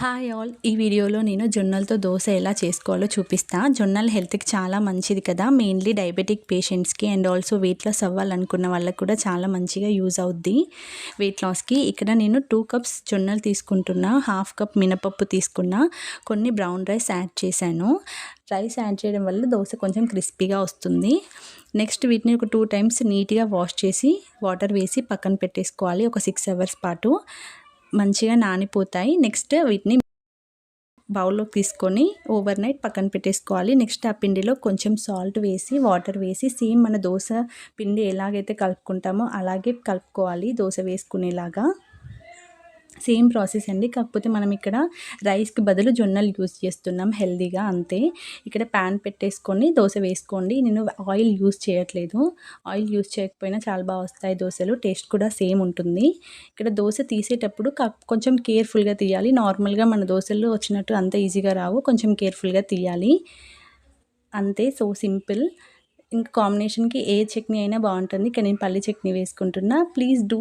Hi all ఈ వీడియోలో నేను జొన్నలతో దోశ ఎలా చేసుకోవాలో చూపిస్తా. జొన్నలు హెల్త్కి చాలా మంచిది కదా. మెయిన్లీ డయాబెటిక్ పేషెంట్స్కి అండ్ ఆల్సో వెయిట్ లాస్ అవ్వాలనుకున్న వాళ్ళకి కూడా చాలా మంచిగా యూజ్ అవుద్ది. వెయిట్ లాస్కి ఇక్కడ నేను టూ కప్స్ జొన్నలు తీసుకుంటున్నా. హాఫ్ కప్ మినపప్పు తీసుకున్నా. కొన్ని బ్రౌన్ రైస్ యాడ్ చేశాను. రైస్ యాడ్ చేయడం వల్ల దోశ కొంచెం క్రిస్పీగా వస్తుంది. నెక్స్ట్ వీటిని ఒక టూ టైమ్స్ నీట్గా వాష్ చేసి వాటర్ వేసి పక్కన పెట్టేసుకోవాలి. ఒక సిక్స్ అవర్స్ పాటు. మంచిగా నానిపోతాయి. నెక్స్ట్ వీటిని బౌల్లోకి తీసుకొని ఓవర్ నైట్ పక్కన పెట్టేసుకోవాలి. నెక్స్ట్ ఆ పిండిలో కొంచెం సాల్ట్ వేసి వాటర్ వేసి సేమ్ మన దోశ పిండి ఎలాగైతే కలుపుకుంటామో అలాగే కలుపుకోవాలి. దోశ వేసుకునేలాగా. సేమ్ ప్రాసెస్ అండి. కాకపోతే మనం ఇక్కడ రైస్కి బదులు జొన్నలు యూస్ చేస్తున్నాం హెల్దీగా అంతే. ఇక్కడ ప్యాన్ పెట్టేసుకొని దోశ వేసుకోండి. నేను ఆయిల్ యూస్ చేయట్లేదు. ఆయిల్ యూస్ చేయకపోయినా చాలా బాగా వస్తాయి దోశలు. టేస్ట్ కూడా సేమ్ ఉంటుంది. ఇక్కడ దోశ తీసేటప్పుడు కొంచెం కేర్ఫుల్గా తీయాలి. నార్మల్గా మన దోశలు వచ్చినట్టు అంత ఈజీగా రావు. కొంచెం కేర్ఫుల్గా తీయాలి. అంతే. So simple. ఇంకా కాంబినేషన్కి ఏ చట్నీ అయినా బాగుంటుంది. ఇక్కడ నేను పల్లి చట్నీ వేసుకుంటున్నా. Please do